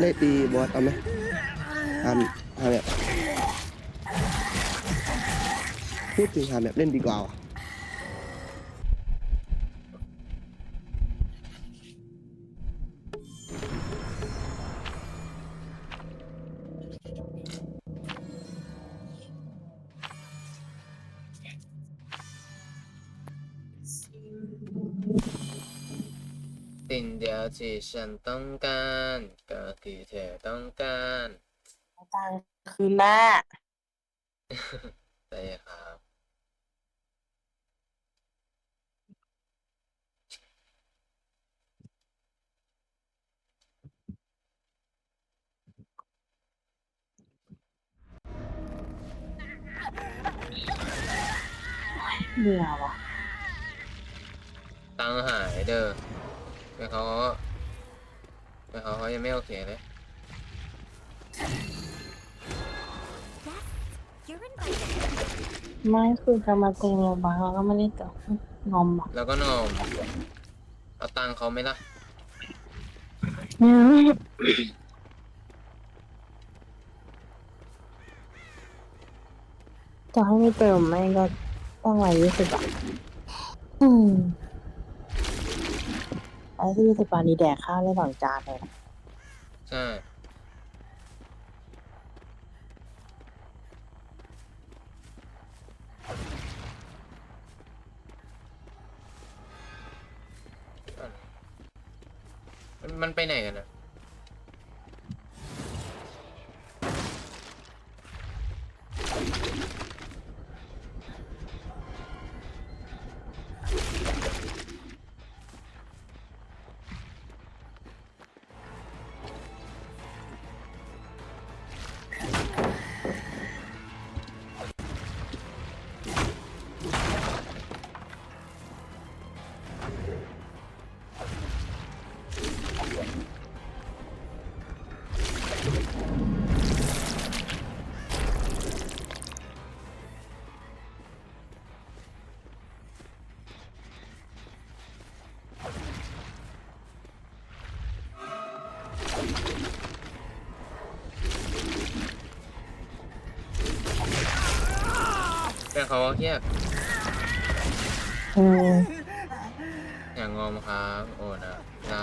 เล่นตีบอสเอาไหมทำทำแบบพูดถึงทำแบบเล่นดีกว่า สิ่งเดียวที่ฉันต้องการก็คือเธอต้องการตังค์คืนหน้า ใช่ครับเหนื่อยว่ะ ตังค์หายเด้อ ไม่เขาไม่เขาเขายังไม่โอเคเลย You're invited. ไม่คือจะมาเต็มโรงพยาบาลแล้วก็ไม่ได้กับงอมอะแล้วก็นอมเอาตังค์เขาไหมล่ะ เนี่ยจะให้ไม่เติมไม่ก็ต้องไว้ยี่สิบบาทอืม ไอ้ที่สปานีแดกข้าวได้สองจานเลยนะใช่มันมันไปไหนกันนะ แต่เขาก็เครียดอืม อย่างงอมครับโอ้นะนะ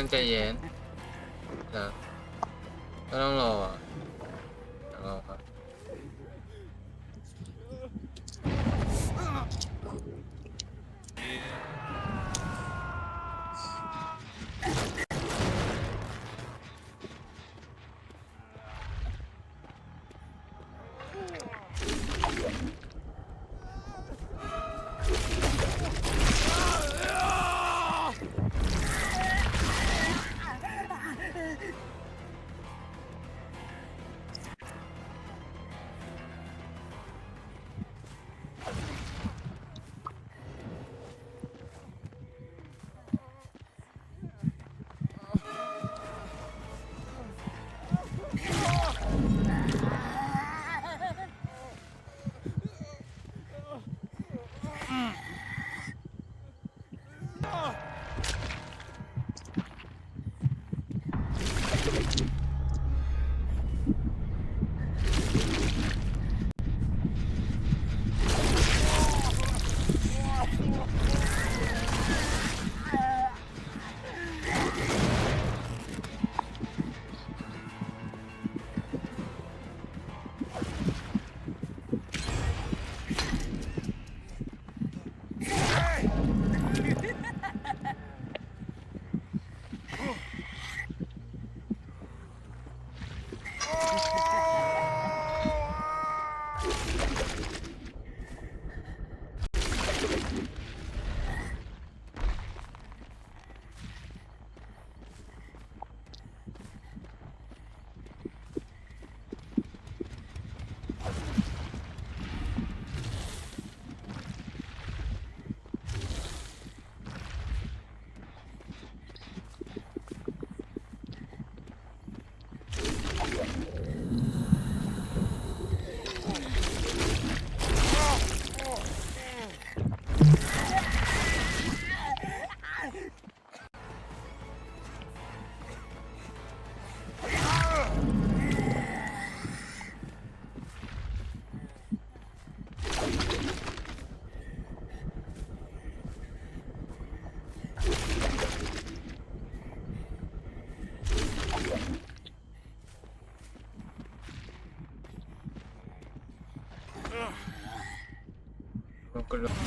ตั้งใจเย็นนะก็ต้องรอ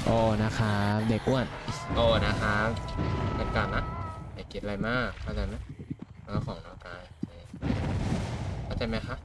โอ้นะครับเด็กอ้วนโอ้นะครับจัดการนะอย่าคิดอะไรมากเข้าใจไหมแล้วของน้องกายเข้าใจไหมคะ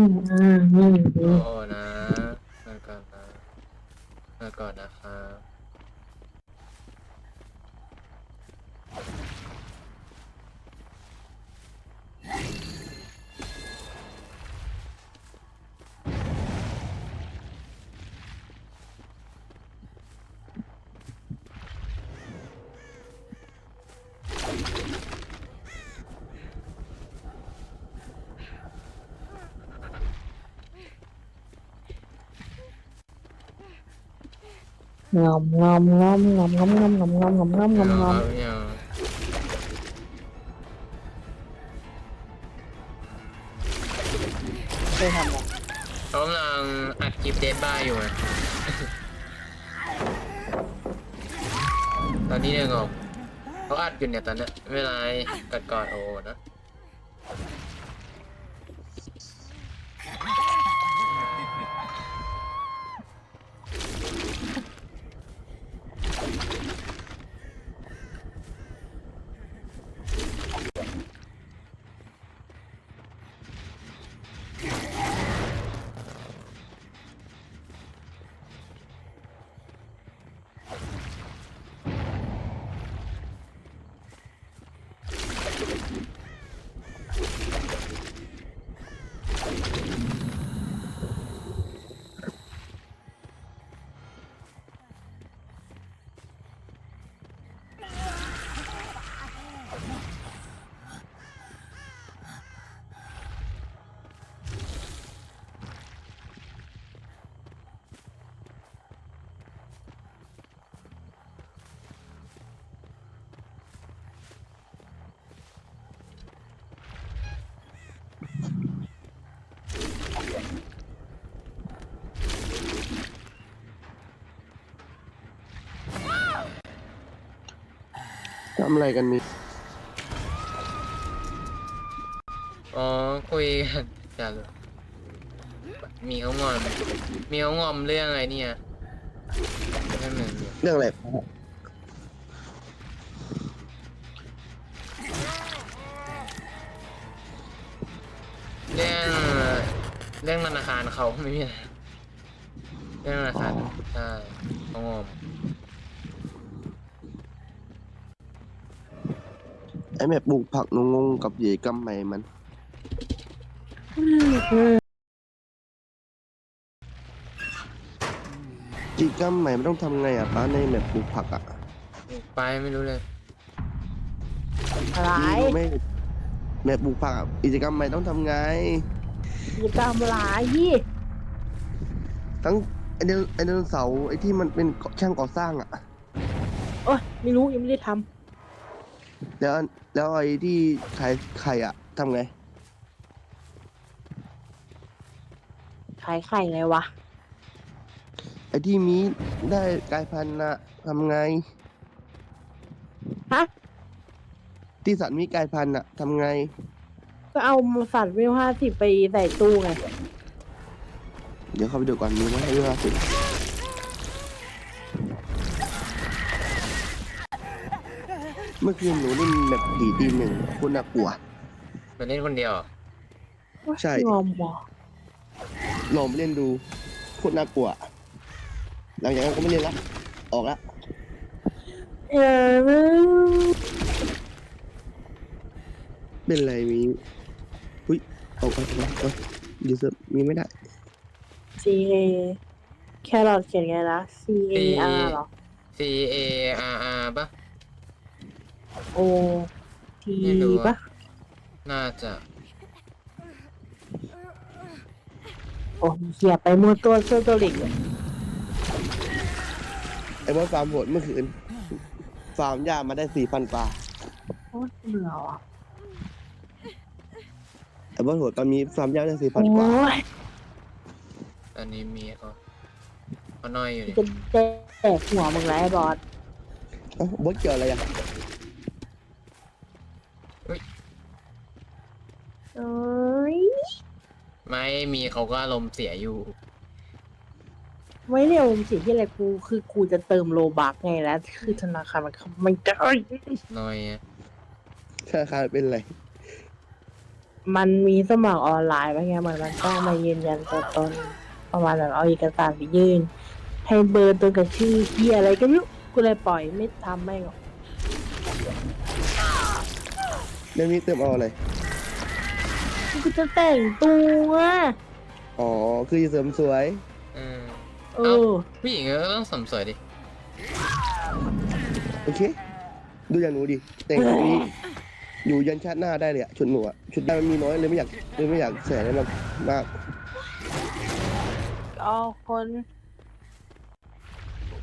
嗯嗯嗯嗯。嗯嗯 งอมงอมงอมงอมงอมงอมงอมงอมงอมงอมงอมงอมไม่เอาเคยทำหรอเขากำลังอัดคลิปเดทบ้าอยู่ไงตอนนี้เนี่ยงงเขาอัดอยู่เนี่ยตอนเนี้ยไม่เป็นไรกัดก่อนโอ้นะ ทำอะไรกันมีอ๋อคุยกันจะรู้มีเขางอนมีเขางอมเรื่องอะไรเนี่ยเรื่องหนึ่งเนี่ยเรื่องอะไรเรื่องเรื่องธนาคารเขาไม่มีอะไรเรื่องธนาคารใช่เขางอม ไอ้แม่ปลูกผักงงๆกับเหยกำใหม่มันจีกำใหม่มันต้องทำไงอะป้าในแมปปลูกผักอะไปไม่รู้เลยอะไรนี่รู้ไหม่แมปปลูกผักอะกิจกรรมใหม่ต้องทำไง กิจกรรมอะไรยี่ทั้งไอเดนไอเดนเสาร์ไอที่มันเป็นช่างก่อสร้างอะโอ้ยไม่รู้ยังไม่ได้ท แล้วแล้วไอที่ขายไข่อะทำไงำขายไข่ไงวะ ไอที่มีได้กลายพันธุ์น่ะทำไง ฮะ ที่สัตว์มีกลายพันธุ์อะทำไง ก็เอาสัตว์วิวห้าสิบไปใส่ตู้ไง เดี๋ยวเข้าไปดูก่อนมีไหมให้ดูล่าสุด เมื่อคืนหนูเล่นแบบผีตีหนึ่งคุณน่ากลัวไปเล่นคนเดียวเหรอใช่งอมวะลองไปเล่นดูโคตรน่ากลัว หลังจากนั้นก็ไม่เล่นละออกละเออเป็นไรมีอุ้ยออกไปออกไปยูเซอร์มีไม่ได้ซีเอแครอทเขียนไงนะ C A R เหรอ C A R R ปะ O T ไม่รู้อะปะน่าจะ โอ้ยเขียไปมัวตัวเสื้อตัวเหล็กเลยไอ้บอสฟาร์มโหดเมื่อคืน ฟาร์มย่ามาได้สี่พันกว่าโอ้ยเบื่อว่ะไอ้บอสโหดตอนนี้ฟาร์มย่าได้สี่พัโอ้นกว่ายตอนนี้มีเขาเขาน้อยอยู่นี่จะแตกหัวมึงแล้วไอ้บอสเอ้าบอสเกี่ยวอะไรอะ เอ้ยไม่มีเขาก็อารมณ์เสียอยู่ ไม่เรียกผมสิ่งที่อะไรกู คือกูจะเติมโลบักไงแล้ว คือธนาคารมันเขาไม่ได้น้อยอะธนาคารเป็นไร มันมีสมัครออนไลน์ไว้ไงมันมันต้องมายืนยันตัวตนประมาณแบบเอาเอกสารไปยื่น ให้เบอร์ตัวกับชื่อเฮียอะไรก็ไม่รู้กูเลยปล่อยไม่ทำไม่หรอกเรื่องนี้เติมเอาอะไร กูจะแต่งตัวอ๋อ คือจะเสริมสวย เออ เออ ผู้หญิงก็ต้องสมสวยดิ โอเค ดูอย่างหนูดิ แต่งแบบนี้ อยู่ยันชาติหน้าได้เลยอะชุดหนูอะชุดได้มันมีน้อยเลยไม่อยากเลยไม่อยากใส่อะไรมากมากเอาคน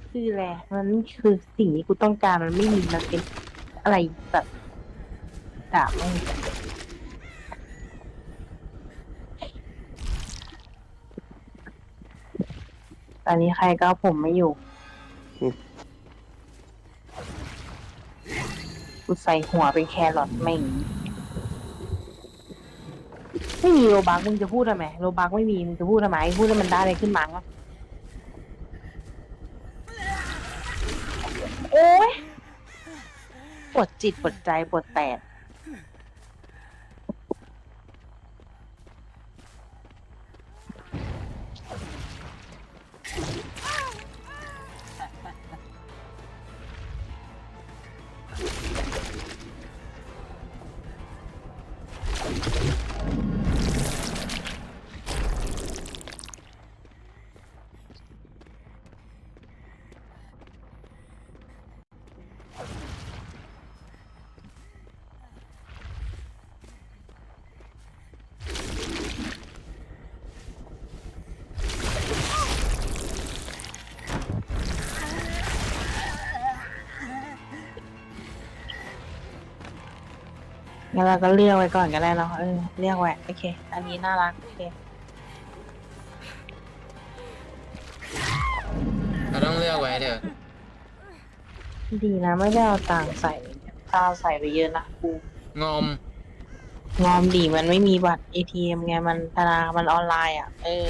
คือแหละไรมันคือสิ่งที่กูต้องการมันไม่มีมันเป็นอะไรแบบด่าไม่ ตอนนี้ใครก็เอาผมไม่อยู่กูใส่หัวเป็นแครอทไม่งไม่มีโลบักมึงจะพูดทำไมโลบักไม่มีมึงจะพูดทำไมพูดแล้วมันได้อะไรขึ้นมาก็โอ๊ยปวดจิตปวดใจปวดแตก งั้นเราก็เลือกไว้ก่อนก็ได้เนาะเออเลือกไว้โอเค อันนี้น่ารักโอเคเราต้องเลือกไว้เดี๋ยวดีนะไม่ได้เอาต่างค์ใส่ข้าวใส่ไปเยอะนะกูงอมงอมดีมันไม่มีบัตร ATM ไงมันธนามันออนไลน์อะ เออ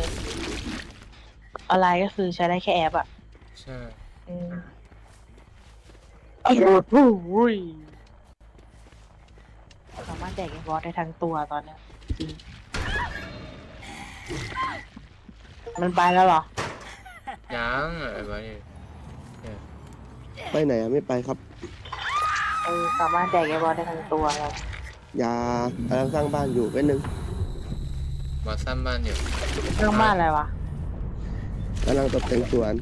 ออนไลน์ก็คือใช้ได้แค่แอปอะใช่อืมโอ้โหสามารถแดกไอ้บอสได้ทั้งตัวตอนเนี้ยจริงมันไปแล้วเหรอ ยังอะไรวะเนี่ยไปไหนอะไม่ไปครับ เออสามารถแดกไอ้บอสได้ทั้งตัวแล้วอย่ากำลังสร้างบ้านอยู่แป๊บนึงบอสซ้ำบ้านอยู่เรื่องบ้านอะไรวะกำลังตกแต่งสวน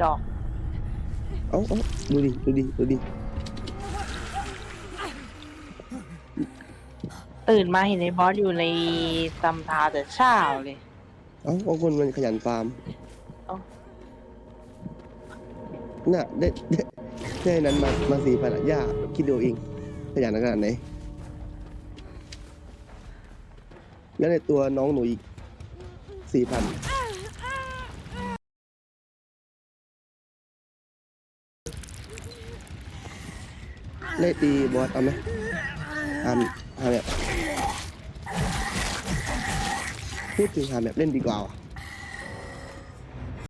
จอก เอ้าเอ้าดูดิ ดูดิ ดูดิ ตื่นมาเห็นไอ้บอสอยู่ในซัมทาแต่เช้าเลย เอ้าบางคนมันขยันฟาร์มเอ้า น่ะได้ได้ได้นั้นมามาสี่พันอะย่าคิดดูเองขยันขนาดไหนแล้วในตัวน้องหนูอีกสี่พันเล่นตีบอสเอาไหมหามหามแพูดถึงหามแบบเล่นดีกว่าว่ะ